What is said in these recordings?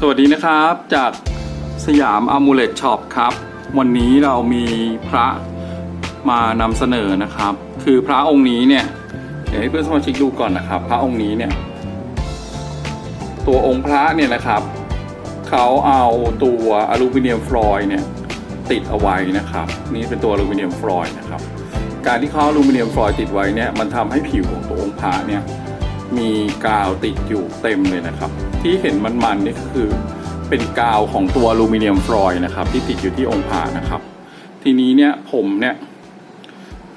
สวัสดีนะครับจากสยามอมูเลตช็อปครับ วันนี้เรามีพระมานำเสนอนะครับ คือพระองค์นี้เนี่ยเดี๋ยวให้เพื่อนสมาชิกดูก่อนนะครับ พระองค์นี้เนี่ย ตัวองค์พระเนี่ยนะครับเขาเอาตัวอลูมิเนียมฟลอยด์เนี่ยติดเอาไว้นะครับ นี่เป็นตัวอลูมิเนียมฟลอยด์นะครับ การที่เขาอลูมิเนียมฟลอยด์ติดไว้เนี่ยมันทำให้ผิวของตัวองค์พระเนี่ย มีกาวติดอยู่เต็มเลยนะครับ ที่เห็นมันๆนี่คือเป็นกาวของตัวอลูมิเนียมฟลอยด์นะครับ ที่ติดอยู่ที่องค์พระนะครับ ทีนี้เนี่ยผมเนี่ย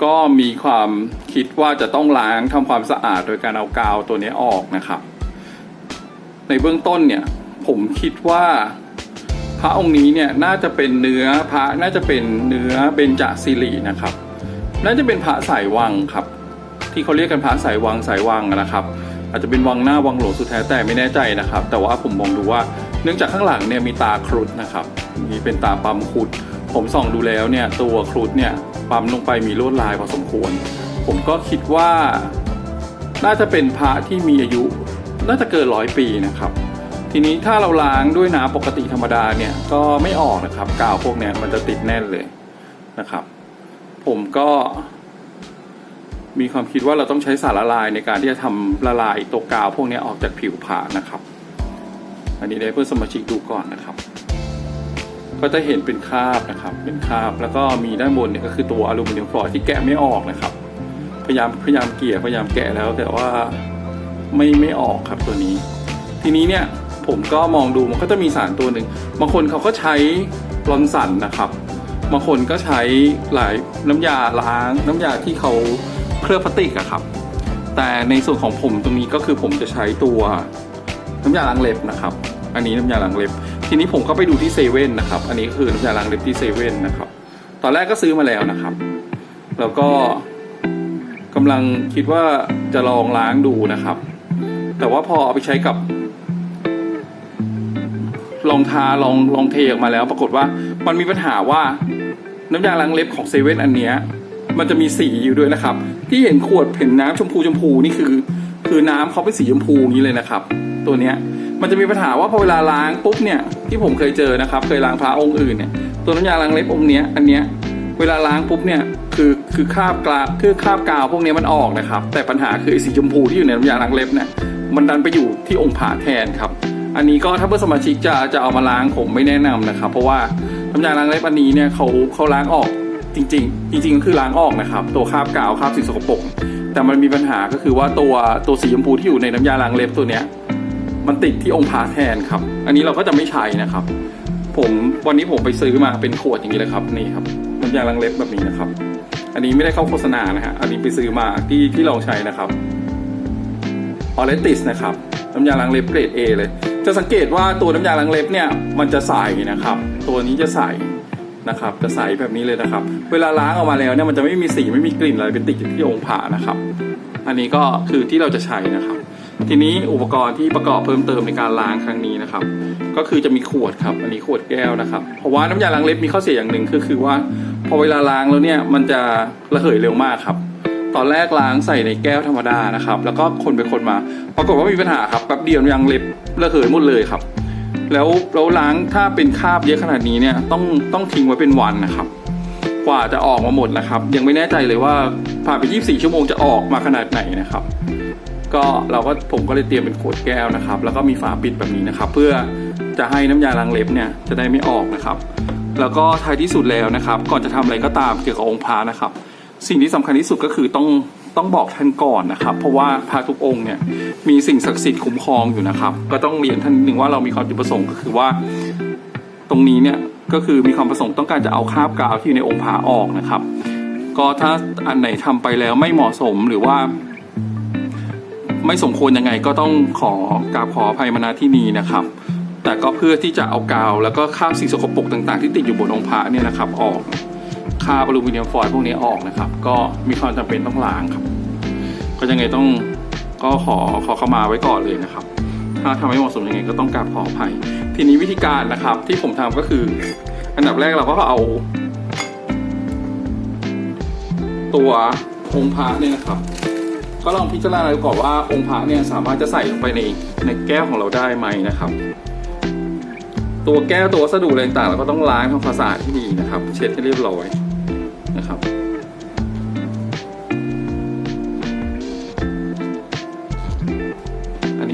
ก็มีความคิดว่าจะต้องล้างทำความสะอาดโดยการเอากาวตัวนี้ออกนะครับ ในเบื้องต้นเนี่ยผมคิดว่าพระองค์นี้เนี่ยน่าจะเป็นเนื้อพระน่าจะเป็นเนื้อเบญจศิรินะครับ น่าจะเป็นพระสายวังครับ ที่เขาเรียกกันพระสายวังสายวังนะครับ อาจจะเป็นวังหน้าวังหลวงสุดแท้แต่ไม่แน่ใจนะครับ แต่ว่าผมมองดูว่าเนื่องจากข้างหลังเนี่ยมีตาครุฑนะครับมีเป็นตาปั๊มครุฑผมส่องดูแล้วเนี่ยตัวครุฑเนี่ยปั๊มลงไปมีลวดลายพอสมควร ผมก็คิดว่า น่าจะเป็นพระที่มีอายุ น่าจะเกินร้อยปีนะครับทีนี้ถ้าเราล้างด้วยน้ำปกติธรรมดาเนี่ยก็ไม่ออกนะครับกาวพวกนี้มันจะติดแน่นเลยนะครับ ผมก็ มีความคิดว่าเราต้องใช้สารละลายในการที่จะทำละลายตัวกาวพวกนี้ออกจากผิวผ่านะครับ อันนี้ได้เพื่อนสมาชิกดูก่อนนะครับ ก็จะเห็นเป็นคราบนะครับ เป็นคราบแล้วก็มีด้านบนเนี่ยก็คือตัวอลูมิเนียมฟลอยด์ที่แกะไม่ออกนะครับ พยายามพยายามเกลี่ยพยายามแกะแล้วแต่ว่าไม่ไม่ออกครับตัวนี้ ทีนี้เนี่ยผมก็มองดูมันก็จะมีสารตัวหนึ่งบางคนเขาก็ใช้ลอนสันนะครับบางคนก็ใช้หลายน้ำยาล้างน้ำยาที่เขา เคลือบพลาสติกอะครับ แต่ในส่วนของผมตรงนี้ก็คือผมจะใช้ตัวน้ำยาล้างเล็บนะครับ อันนี้น้ำยาล้างเล็บ ทีนี้ผมก็ไปดูที่เซเว่นนะครับ อันนี้ก็คือน้ำยาล้างเล็บที่เซเว่นนะครับ ตอนแรกก็ซื้อมาแล้วนะครับ แล้วก็กำลังคิดว่าจะลองล้างดูนะครับ แต่ว่าพอเอาไปใช้กับ ลองทาลองลองเทออกมาแล้ว ปรากฏว่ามันมีปัญหาว่าน้ำยาล้างเล็บของเซเว่นอันเนี้ย มันจะมีสีอยู่ด้วยนะครับ ที่เห็นขวดเห็นน้ำชมพูชมพูนี่คือ คือน้ำเขาเป็นสีชมพูนี้เลยนะครับ ตัวเนี้ยมันจะมีปัญหาว่าพอเวลาล้างปุ๊บเนี่ยที่ผมเคยเจอนะครับ เคยล้างพระองค์อื่นเนี่ยตัวน้ำยาล้างเล็บองค์เนี้ยอันเนี้ยเวลาล้างปุ๊บเนี่ยคือคือคราบกาคือคราบกาวพวกนี้มันออกนะครับ แต่ปัญหาคือไอ้สีชมพูที่อยู่ในน้ำยาล้างเล็บเนี่ยมันดันไปอยู่ที่องค์ผาแทนครับ อันนี้ก็ถ้าเพื่อนสมาชิกจะจะเอามาล้างผมไม่แนะนำนะครับ เพราะว่าน้ำยาล้างเล็บอันนี้เนี่ยเขาเขาล้างออก จริง ๆ จริงๆก็คือล้างออกนะครับ ตัวคราบกาวคราบสิ่งสกปรกแต่มันมีปัญหาก็คือว่าตัวตัวสีชมพูที่อยู่ในน้ำยาล้างเล็บตัวเนี้ย มันติดที่องค์พระแทนครับ อันนี้เราก็จะไม่ใช้นะครับ ผมวันนี้ผมไปซื้อมาเป็นขวดอย่างนี้เลยครับนี่ครับน้ำยาล้างเล็บแบบนี้นะครับ อันนี้ไม่ได้เข้าโฆษณานะฮะอันนี้ไปซื้อมาที่ที่ลองใช้นะครับออเรติสนะครับน้ำยาล้างเล็บเกรด A เลย จะสังเกตว่าตัวน้ำยาล้างเล็บเนี่ยมันจะใสนะครับ ตัวนี้จะใส นะครับจะใสแบบนี้เลยนะครับ เวลาล้างออกมาแล้วเนี่ยมันจะไม่มีสีไม่มีกลิ่นอะไรเป็นติดอยู่ที่องค์พระนะครับ อันนี้ก็คือที่เราจะใช้นะครับ ทีนี้อุปกรณ์ที่ประกอบเพิ่มเติมในการล้างครั้งนี้นะครับ ก็คือจะมีขวดครับ อันนี้ขวดแก้วนะครับ เพราะว่าน้ำยาล้างเล็บมีข้อเสียอย่างหนึ่งคือคือว่า พอเวลาล้างแล้วเนี่ยมันจะระเหยเร็วมากครับตอนแรกล้างใส่ในแก้วธรรมดานะครับ แล้วก็คนไปคนมา ปรากฏว่ามีปัญหาครับแป๊บเดียวยาล้างเล็บระเหยหมดเลยครับ แล้วแล้วล้างถ้าเป็นคราบเยอะขนาดนี้เนี่ยต้องต้องทิ้งไว้เป็นวันนะครับ กว่าจะออกมาหมดนะครับ ยังไม่แน่ใจเลยว่าผ่านไป 24 ชั่วโมงจะออกมาขนาดไหนนะครับ ก็เราก็ผมก็เลยเตรียมเป็นขวดแก้วนะครับ แล้วก็มีฝาปิดแบบนี้นะครับ เพื่อจะให้น้ำยาล้างเล็บเนี่ยจะได้ไม่ออกนะครับ แล้วก็ท้ายที่สุดแล้วนะครับ ก่อนจะทำอะไรก็ตามเกี่ยวกับองค์พระนะครับ สิ่งที่สำคัญที่สุดก็คือต้อง ต้องบอกท่านก่อนนะครับ เพราะว่าพระทุกองค์เนี่ยมีสิ่งศักดิ์สิทธิ์คุ้มครองอยู่นะครับ ก็ต้องเรียนท่านนิดนึงว่าเรามีความจุดประสงค์ก็คือว่า ตรงนี้เนี่ยก็คือมีความประสงค์ต้องการจะเอาคราบกาวที่อยู่ในองค์พระออกนะครับ ก็ถ้าอันไหนทำไปแล้วไม่เหมาะสมหรือว่า ไม่สมควรยังไงก็ต้องขอกราบขออภัยมาณที่นี้นะครับ แต่ก็เพื่อที่จะเอากาว แล้วก็คราบสิ่งสกปรกต่างๆ ที่ติดอยู่บนองค์พระเนี่ยนะครับออกคาบอลูมิเนียมฟอยล์พวกนี้ออกนะครับ ก็มีความจำเป็นต้องล้างครับ ก็ยังไงต้องก็ขอขอเข้ามาไว้ก่อนเลยนะครับ ถ้าทำไม่เหมาะสมยังไงก็ต้องกราบขออภัย ทีนี้วิธีการนะครับที่ผมทำก็คือ อันดับแรกเราก็เอา ตัวองค์พระเนี่ยนะครับ ก็ลองพิจารณาดูก่อนว่าองค์พระเนี่ยสามารถจะใส่ลงไปในในแก้วของเราได้ไหมนะครับ ตัวแก้วตัววัสดุอะไรต่างเราก็ต้องล้างทำความสะอาดที่ดีนะครับ เช็ดให้เรียบร้อย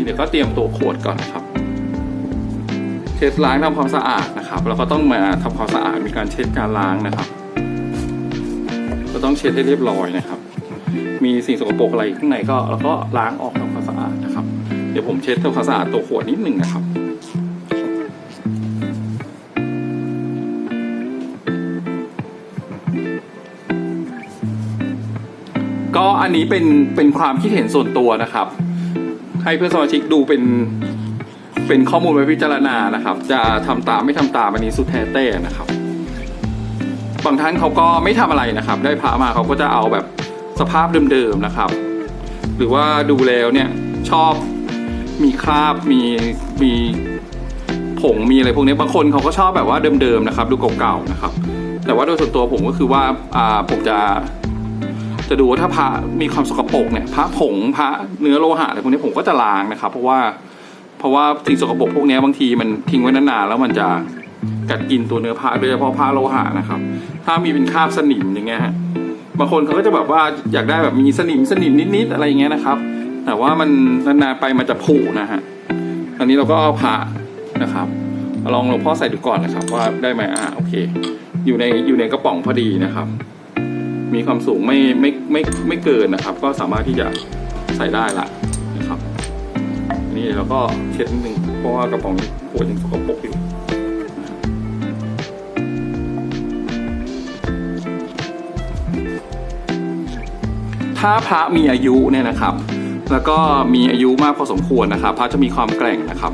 เดี๋ยวก็เตรียมตัวขวดก่อนนะครับ เช็ดล้างทำความสะอาดนะครับ แล้วก็ต้องมาทำความสะอาดมีการเช็ดการล้างนะครับ ก็ต้องเช็ดให้เรียบร้อยนะครับ มีสิ่งสกปรกอะไรข้างในก็เราก็ล้างออกทำความสะอาดนะครับ เดี๋ยวผมเช็ดทำความสะอาดตัวขวดนิดหนึ่งนะครับก็อันนี้เป็นเป็นความคิดเห็นส่วนตัวนะครับ ให้เพื่อนสมาชิกดูเป็นเป็นข้อมูลไว้พิจารณานะครับ จะทำตามไม่ทำตามอันนี้สุดแท้แต่นะครับ บางท่านเขาก็ไม่ทำอะไรนะครับ ได้พระมาเขาก็จะเอาแบบสภาพเดิมๆนะครับ หรือว่าดูแล้วเนี่ยชอบมีคราบมีมีผงมีอะไรพวกนี้บางคนเขาก็ชอบแบบว่าเดิมๆนะครับ ดูเก่าๆนะครับ แต่ว่าโดยส่วนตัวผมก็คือว่าผมจะ จะดูว่าถ้าพระมีความสกปรกเนี่ยพระผงพระเนื้อโลหะอะไรพวกนี้ผมก็จะล้างนะครับ เพราะว่าเพราะว่าสิ่งสกปรกพวกนี้บางทีมันทิ้งไว้นานๆแล้วมันจะกัดกินตัวเนื้อพระโดยเฉพาะพระโลหะนะครับ ถ้ามีเป็นคราบสนิมอย่างเงี้ยฮะบางคนเขาก็จะแบบว่าอยากได้แบบมีสนิมสนิมนิดๆอะไรอย่างเงี้ยนะครับ แต่ว่ามันนานๆไปมันจะผุนะฮะอันนี้เราก็เอาพระนะครับลองหลวงพ่อใส่ดูก่อนนะครับว่าได้ไหมอ่าโอเค อยู่ในอยู่ในกระป๋องพอดีนะครับ มีความสูงไม่ไม่ไม่ไม่เกินนะครับ ก็สามารถที่จะใส่ได้ละนะครับ นี่เราก็เช็ดนิดนึงเพราะว่ากระป๋องนี้ขวดยังสกปรกอยู่ถ้าพระมีอายุเนี่ยนะครับ แล้วก็มีอายุมากพอสมควรนะครับ พระจะมีความแกร่งนะครับ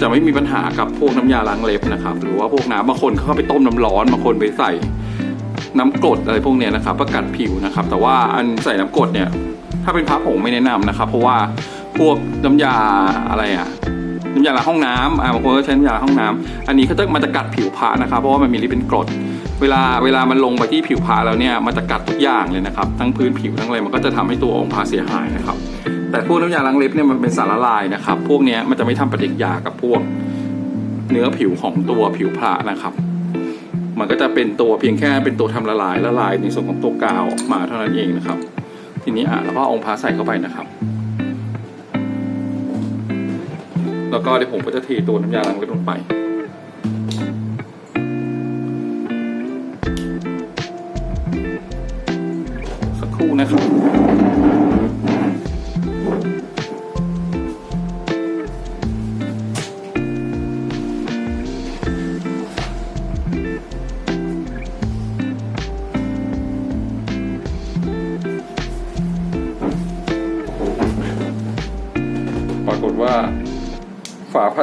จะไม่มีปัญหากับพวกน้ำยาล้างเล็บนะครับ หรือว่าพวกน้ำบางคนเขาไปต้มน้ำร้อนบางคนไปใส่ น้ำกรดอะไรพวกเนี้ยนะครับประกัดผิวนะครับ แต่ว่าอันใส่น้ำกรดเนี่ยถ้าเป็นพระผงไม่แนะนำนะครับ เพราะว่าพวกน้ำยาอะไรอะน้ำยาล้างห้องน้ำอ่าบางคนก็ใช้น้ำยาล้างห้องน้ำอันนี้เขาจะมันจะกัดผิวพระนะครับ เพราะว่ามันมีฤทธิ์เป็นกรด เวลาเวลามันลงไปที่ผิวพระแล้วเนี่ยมันจะกัดทุกอย่างเลยนะครับ ทั้งพื้นผิวทั้งอะไรมันก็จะทำให้ตัวองค์พระเสียหายนะครับ แต่พวกน้ำยาล้างเล็บเนี่ยมันเป็นสารละลายนะครับ พวกเนี้ยมันจะไม่ทำปฏิกิริยากับพวก เนื้อผิวของตัวผิวพระนะครับ มันก็จะเป็นตัวเพียงแค่เป็นตัวทำละลายละลายในส่วนของตัวกาวออกมาเท่านั้นเองนะครับ ทีนี้อะแล้วก็องค์พาใส่เข้าไปนะครับ แล้วก็เดี๋ยวผมก็จะเทตัวน้ำยาล้างเล็บลงไปสักครู่นะครับ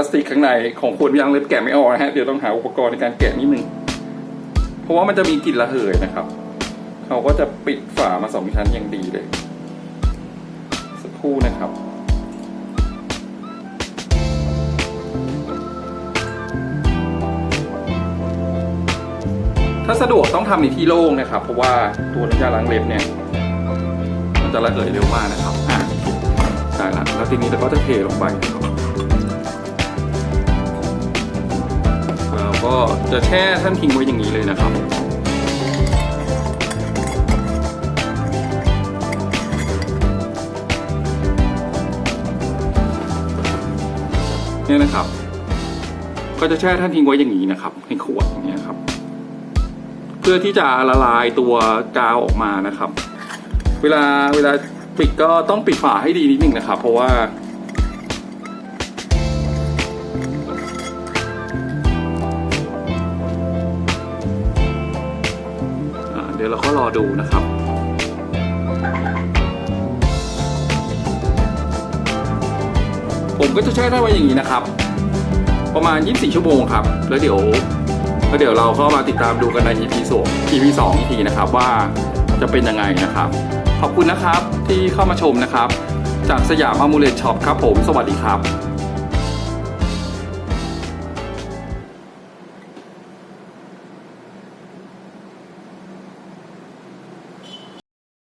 าพลาสติกข้างในของขวดยางเล็บแกะไม่ออกนะฮะเดี๋ยวต้องหาอุปกรณ์ในการแกะนิดนึงเพราะว่ามันจะมีกลิ่นระเหยนะครับ เขาก็จะปิดฝามาสองชั้นอย่างดีเลย สักครู่นะครับถ้าสะดวกต้องทำในที่โล่งนะครับ เพราะว่าตัวน้ำยาล้างเล็บเนี่ย มันจะระเหยเร็วมากนะครับอะใช่ละแล้วทีนี้เราก็จะเทลงไปนะครับ ก็จะแช่ท่านทิ้งไว้อย่างนี้เลยนะครับเนี่ยนะครับ ก็จะแช่ท่านทิ้งไว้อย่างนี้นะครับในขวดอย่างเงี้ยครับ เพื่อที่จะละลายตัวกาวออกมานะครับ เวลาเวลาปิดก็ต้องปิดฝาให้ดีนิดนึงนะครับ เพราะว่า อดูนะครับผมก็จะแช่ได้ไว้อย่างนี้นะครับ ประมาณ 24 ชั่วโมงครับ แล้วเดี๋ยวแล้วเดี๋ยวเราก็มาติดตามดูกันใน EP 2 EP 2อีกทีนะครับว่าจะเป็นยังไงนะครับ ขอบคุณนะครับที่เข้ามาชมนะครับ จากสยามอามูเลตช็อปครับผม สวัสดีครับ